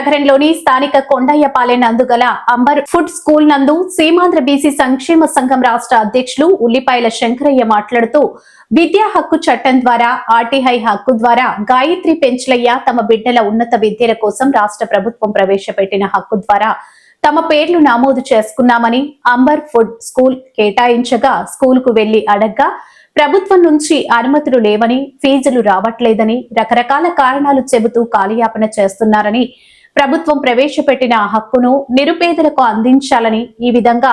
నగరంలోని స్థానిక కొండయ్యపాలెం నందు గల అంబర్ ఫుడ్ స్కూల్ నందు సీమాంధ్ర బీసీ సంక్షేమ సంఘం రాష్ట్ర అధ్యక్షులు ఉల్లిపాయల శంకరయ్య మాట్లాడుతూ విద్యా హక్కు చట్టం ద్వారా ఆర్టీఐ హక్కు ద్వారా గాయత్రి పెంచలయ్య తమ బిడ్డల ఉన్నత విద్యల కోసం రాష్ట్ర ప్రభుత్వం ప్రవేశపెట్టిన హక్కు ద్వారా తమ పేర్లు నమోదు చేసుకున్నామని అంబర్ ఫుడ్ స్కూల్ కేటాయించగా స్కూల్కు వెళ్ళి అడగ్గా ప్రభుత్వం నుంచి అనుమతులు లేవని ఫీజులు రావట్లేదని రకరకాల కారణాలు చెబుతూ కాలయాపన చేస్తున్నారని ప్రభుత్వం ప్రవేశపెట్టిన హక్కును నిరుపేదలకు అందించాలని ఈ విధంగా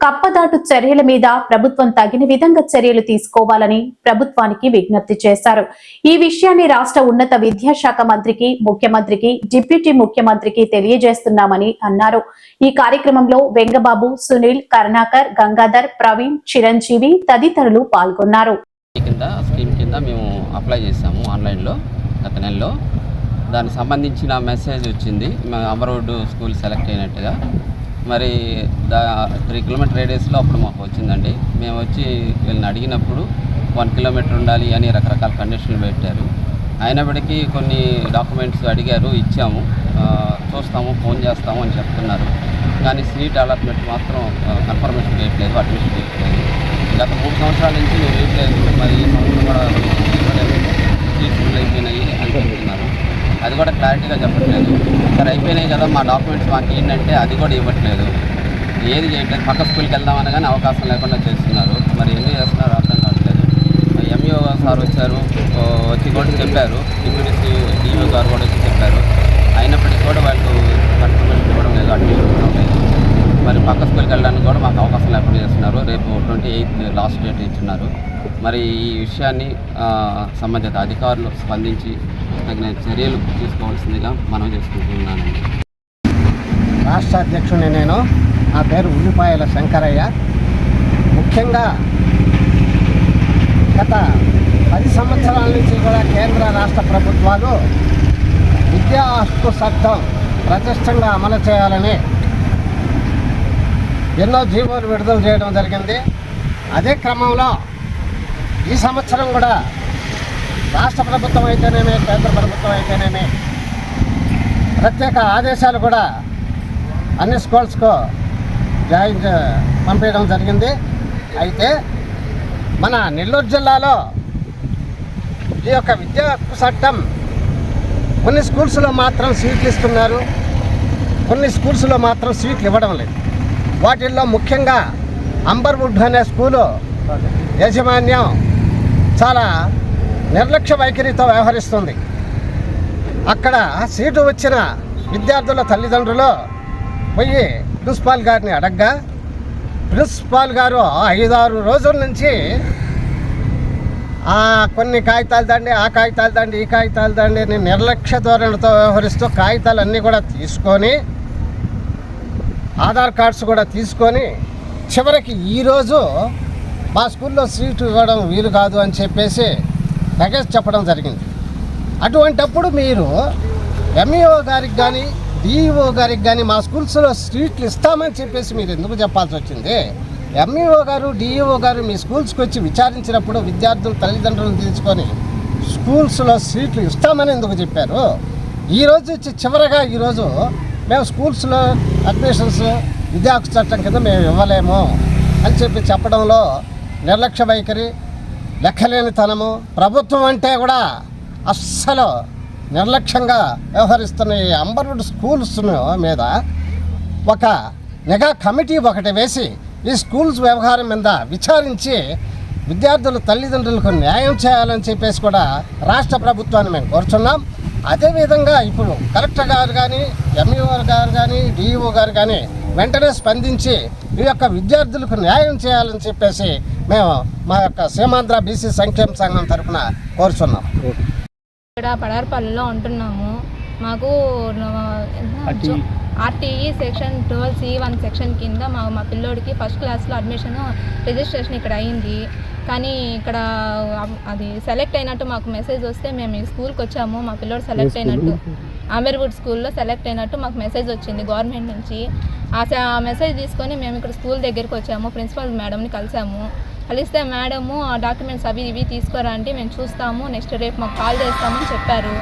కప్పదాటు చర్యల మీద ప్రభుత్వం తగిన విధంగా చర్యలు తీసుకోవాలని ప్రభుత్వానికి విజ్ఞప్తి చేశారు. ఈ విషయాన్ని రాష్ట్ర ఉన్నత విద్యాశాఖ మంత్రికి ముఖ్యమంత్రికి డిప్యూటీ ముఖ్యమంత్రికి తెలియజేస్తున్నామని అన్నారు. ఈ కార్యక్రమంలో వెంగబాబు సునీల్ కరుణాకర్ గంగాధర్ ప్రవీణ్ చిరంజీవి తదితరులు పాల్గొన్నారు. కింద స్కీమ్ కింద మేము అప్లై చేసాము ఆన్లైన్లో గత నెలలో. దానికి సంబంధించిన మెసేజ్ వచ్చింది. మా అమరోడ్ స్కూల్ సెలెక్ట్ అయినట్టుగా. మరి దా త్రీ కిలోమీటర్ రేడియస్లో అప్పుడు మాకు వచ్చిందండి. మేము వచ్చి వీళ్ళని అడిగినప్పుడు వన్ కిలోమీటర్ ఉండాలి అని రకరకాల కండిషన్లు పెట్టారు. అయినప్పటికీ కొన్ని డాక్యుమెంట్స్ అడిగారు ఇచ్చాము. చూస్తాము ఫోన్ చేస్తాము అని చెప్తున్నారు. కానీ సీట్ అలాట్మెంట్ మాత్రం కన్ఫర్మేషన్ చేయట్లేదు అడ్మిషన్ చేయట్లేదు గత మూడు సంవత్సరాల నుంచి మేము వేయట్లేదు మరి ఈ సంవత్సరం కూడా సీట్లు ఫుల్ అయిపోయినాయి అది కూడా క్లారిటీగా చెప్పట్లేదు. సరే అయిపోయినాయి కదా మా డాక్యుమెంట్స్ మాకు ఏంటంటే అది కూడా ఇవ్వట్లేదు. ఏది చేయట్లేదు పక్క స్కూల్కి వెళ్దామని కానీ అవకాశం లేకుండా చేస్తున్నారు. మరి ఎందుకు చేస్తున్నారు అర్థం కావట్లేదు. ఎంఈఓ సార్ వచ్చారు వచ్చి కూడా చెప్పారు. డిప్యూటీ డిఓ గారు కూడా వచ్చి చెప్పారు. అయినప్పటికీ కూడా వాళ్ళు కన్ఫర్మేషన్ ఇవ్వడం లేదు అడ్మిషన్ ఇవ్వడం లేదు. మరి పక్క స్కూల్కి వెళ్ళడానికి కూడా మాకు అవకాశం లేకుండా చేస్తున్నారు. రేపు ట్వంటీ ఎయిత్ లాస్ట్ డేట్ ఇచ్చున్నారు. మరి ఈ విషయాన్ని సంబంధిత అధికారులు స్పందించి తగిన చర్యలు తీసుకోవాల్సిందిగా మనం చేసుకుంటున్నానండి. రాష్ట్ర అధ్యక్షుడిని నేను నా పేరు ఉల్లిపాయల శంకరయ్య. ముఖ్యంగా గత పది సంవత్సరాల నుంచి కూడా కేంద్ర రాష్ట్ర ప్రభుత్వాలు విద్యా హక్కు చట్టం ప్రతిష్టంగా అమలు చేయాలని ఎన్నో జీవోలు విడుదల చేయడం జరిగింది. అదే క్రమంలో ఈ సంవత్సరం కూడా రాష్ట్ర ప్రభుత్వం అయితేనేమి కేంద్ర ప్రభుత్వం అయితేనేమి ప్రత్యేక ఆదేశాలు కూడా అన్ని స్కూల్స్కు జాయిన్ పంపించడం జరిగింది. అయితే మన నెల్లూరు జిల్లాలో ఈ యొక్క విద్యా హక్కు చట్టం కొన్ని స్కూల్స్లో మాత్రం సీట్లు ఇస్తున్నారు. కొన్ని స్కూల్స్లో మాత్రం సీట్లు ఇవ్వడం లేదు. వాటిల్లో ముఖ్యంగా అంబర్వుడ్ అనే స్కూలు యాజమాన్యం చాలా నిర్లక్ష్య వైఖరితో వ్యవహరిస్తుంది. అక్కడ సీటు వచ్చిన విద్యార్థుల తల్లిదండ్రులు పోయి ప్రిన్సిపాల్ గారిని అడగ్గా ప్రిన్సిపాల్ గారు ఐదారు రోజుల నుంచి ఆ కొన్ని కాగితాలు దండి ఆ కాగితాలు దండి ఈ కాగితాలు దండి నేను నిర్లక్ష్య ధోరణితో వ్యవహరిస్తూ కాగితాలన్నీ కూడా తీసుకొని ఆధార్ కార్డ్స్ కూడా తీసుకొని చివరికి ఈరోజు మా స్కూల్లో సీటు ఇవ్వడం వీలు కాదు అని చెప్పేసి లగేజ్ చెప్పడం జరిగింది. అటువంటప్పుడు మీరు ఎంఈఓ గారికి కానీ డిఈఓ గారికి కానీ మా స్కూల్స్లో సీట్లు ఇస్తామని చెప్పేసి మీరు ఎందుకు చెప్పాల్సి వచ్చింది? ఎంఈఓ గారు డిఈఓ గారు మీ స్కూల్స్కి వచ్చి విచారించినప్పుడు విద్యార్థులు తల్లిదండ్రులను తీసుకొని స్కూల్స్లో సీట్లు ఇస్తామని ఎందుకు చెప్పారు? ఈరోజు వచ్చి చివరగా ఈరోజు మేము స్కూల్స్లో అడ్మిషన్స్ విద్యా చట్టం కింద మేము ఇవ్వలేము అని చెప్పి చెప్పడంలో నిర్లక్ష్య వైఖరి లెక్కలేనితనము ప్రభుత్వం అంటే కూడా అస్సలు నిర్లక్ష్యంగా వ్యవహరిస్తున్న ఈ అంబర్వుడ్ స్కూల్స్ మీద ఒక నిఘా కమిటీ ఒకటి వేసి ఈ స్కూల్స్ వ్యవహారం మీద విచారించి విద్యార్థుల తల్లిదండ్రులకు న్యాయం చేయాలని చెప్పేసి కూడా రాష్ట్ర ప్రభుత్వాన్ని మేము కోరుచున్నాం. అదేవిధంగా ఇప్పుడు కలెక్టర్ గారు కానీ ఎంఈఓ గారు కానీ డిఈఓ గారు కానీ వెంటనే స్పందించి ఈ యొక్క విద్యార్థులకు న్యాయం చేయాలని చెప్పేసి మేము మా యొక్క సీమాంధ్ర బీసీ సంక్షేమ సంఘం తరఫున కోరుచున్నాం. ఇక్కడ పడారపల్లిలో ఉంటున్నాము మాకు RTE section twelve C one section కింద మా మా పిల్లోడికి ఫస్ట్ క్లాస్లో అడ్మిషన్ రిజిస్ట్రేషన్ ఇక్కడ అయింది. కానీ ఇక్కడ అది సెలెక్ట్ అయినట్టు మాకు మెసేజ్ వస్తే మేము ఈ స్కూల్కి వచ్చాము. మా పిల్లోడు సెలెక్ట్ అయినట్టు. అమీర్వుడ్ స్కూల్లో సెలెక్ట్ అయినట్టు మాకు మెసేజ్ వచ్చింది గవర్నమెంట్ నుంచి. ఆ మెసేజ్ తీసుకొని మేము ఇక్కడ స్కూల్ దగ్గరికి వచ్చాము. ప్రిన్సిపల్ మేడంని కలిసాము. కలిస్తే మేడము ఆ డాక్యుమెంట్స్ అవి ఇవి తీసుకురా అంటే మేము చూస్తాము. నెక్స్ట్ రేపు మాకు కాల్ చేస్తామని చెప్పారు.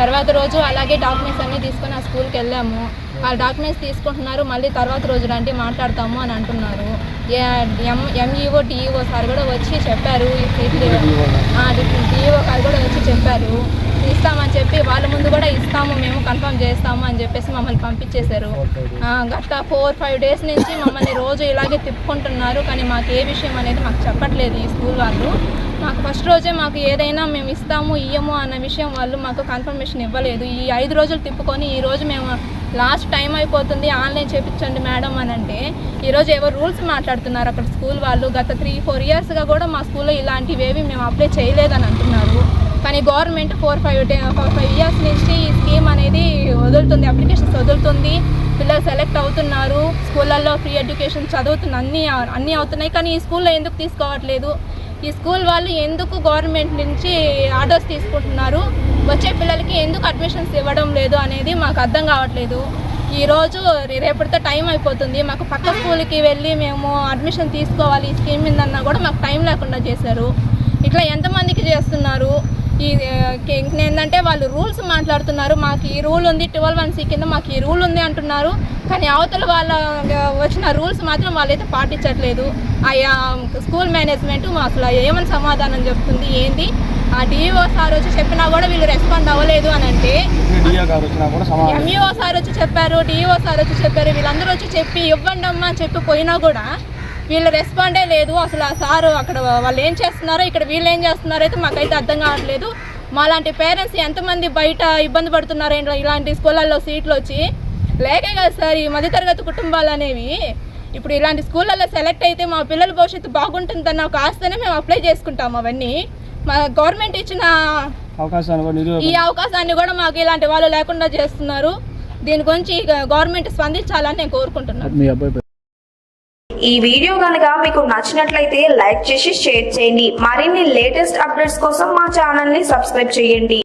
తర్వాత రోజు అలాగే డాక్యుమెంట్స్ అన్నీ తీసుకొని ఆ స్కూల్కి వెళ్ళాము. ఆ డాక్యుమెంట్స్ తీసుకుంటున్నారు మళ్ళీ తర్వాత రోజు రండి మాట్లాడతాము అని అంటున్నారు. ఎం ఎంఈఓ టీఈఓ సార్ కూడా వచ్చి చెప్పారు సీట్లు డిఈఓ గారు కూడా వచ్చి చెప్పారు. ఇస్తామని చెప్పి వాళ్ళ ముందు కూడా ఇస్తాము మేము కన్ఫర్మ్ చేస్తాము అని చెప్పేసి మమ్మల్ని పంపించేశారు. గత ఫోర్ ఫైవ్ డేస్ నుంచి మమ్మల్ని రోజు ఇలాగే తిప్పుకుంటున్నారు కానీ మాకు ఏ విషయం అనేది మాకు చెప్పట్లేదు ఈ స్కూల్ వాళ్ళు. మాకు ఫస్ట్ రోజే మాకు ఏదైనా మేము ఇస్తాము ఇయ్యము అన్న విషయం వాళ్ళు మాకు కన్ఫర్మేషన్ ఇవ్వలేదు. ఈ ఐదు రోజులు తిప్పుకొని ఈ రోజు మేము లాస్ట్ టైం అయిపోతుంది ఆన్లైన్ చేపించండి మేడం అని అంటే ఈరోజు ఏవో రూల్స్ మాట్లాడుతున్నారు అక్కడ స్కూల్ వాళ్ళు? గత త్రీ ఫోర్ ఇయర్స్గా కూడా మా స్కూల్లో ఇలాంటివి ఏవి మేము అప్లై చేయలేదని అంటున్నారు. కానీ government four five four five years నుంచి ఈ స్కీమ్ అనేది వదులుతుంది అప్లికేషన్స్ వదులుతుంది. పిల్లలు సెలెక్ట్ అవుతున్నారు స్కూళ్ళల్లో ఫ్రీ ఎడ్యుకేషన్ చదువుతున్న అన్నీ అన్నీ అవుతున్నాయి. కానీ ఈ స్కూల్లో ఎందుకు తీసుకోవట్లేదు? ఈ స్కూల్ వాళ్ళు ఎందుకు గవర్నమెంట్ నుంచి ఆర్డర్స్ తీసుకుంటున్నారు? వచ్చే పిల్లలకి ఎందుకు అడ్మిషన్స్ ఇవ్వడం లేదు అనేది మాకు అర్థం కావట్లేదు. ఈరోజు రేపటితో టైం అయిపోతుంది. మాకు పక్క స్కూల్కి వెళ్ళి మేము అడ్మిషన్ తీసుకోవాలి. ఈ స్కీమ్ మీద అన్నా కూడా మాకు టైం లేకుండా చేశారు. ఇట్లా ఎంతమందికి చేస్తున్నారు? ఈ ఏంటంటే వాళ్ళు రూల్స్ మాట్లాడుతున్నారు. మాకు ఈ రూల్ ఉంది ట్వెల్వ్ వన్ సి కింద మాకు ఈ రూల్ ఉంది అంటున్నారు. కానీ అవతల వాళ్ళ వచ్చిన రూల్స్ మాత్రం వాళ్ళైతే పాటించట్లేదు. ఆ స్కూల్ మేనేజ్మెంట్ మా అసలు ఏమని సమాధానం చెప్తుంది? ఏంది? ఆ డిఓ సార్ వచ్చి చెప్పినా కూడా వీళ్ళు రెస్పాండ్ అవ్వలేదు అని అంటే ఎంఈఓ సార్ వచ్చి చెప్పారు డిఓ సార్ వచ్చి చెప్పారు వీళ్ళందరూ వచ్చి చెప్పి ఇవ్వండి అమ్మా చెప్పి పోయినా కూడా వీళ్ళు రెస్పాండే లేదు. అసలు ఆ సారు అక్కడ వాళ్ళు ఏం చేస్తున్నారో ఇక్కడ వీళ్ళు ఏం చేస్తున్నారో అయితే మాకైతే అర్థం కావట్లేదు. మాలాంటి పేరెంట్స్ ఎంతమంది బయట ఇబ్బంది పడుతున్నారో ఇలాంటి స్కూళ్ళల్లో సీట్లు వచ్చి లేకే కదా సార్ ఈ మధ్యతరగతి కుటుంబాలు అనేవి. ఇప్పుడు ఇలాంటి స్కూళ్ళల్లో సెలెక్ట్ అయితే మా పిల్లల భవిష్యత్తు బాగుంటుందన్న ఒక ఆస్తనే మేము అప్లై చేసుకుంటాం అవన్నీ. గవర్నమెంట్ ఇచ్చిన అవకాశాన్ని కూడా ఈ అవకాశాన్ని కూడా మాకు ఇలాంటి వాళ్ళు లేకుండా చేస్తున్నారు. దీని గురించి గవర్నమెంట్ స్పందించాలని నేను కోరుకుంటున్నాను. ఈ వీడియో కనుక మీకు నచ్చినట్లయితే లైక్ చేసి షేర్ చేయండి. మరిన్ని లేటెస్ట్ అప్డేట్స్ కోసం మా ఛానల్ని సబ్స్క్రైబ్ చేయండి.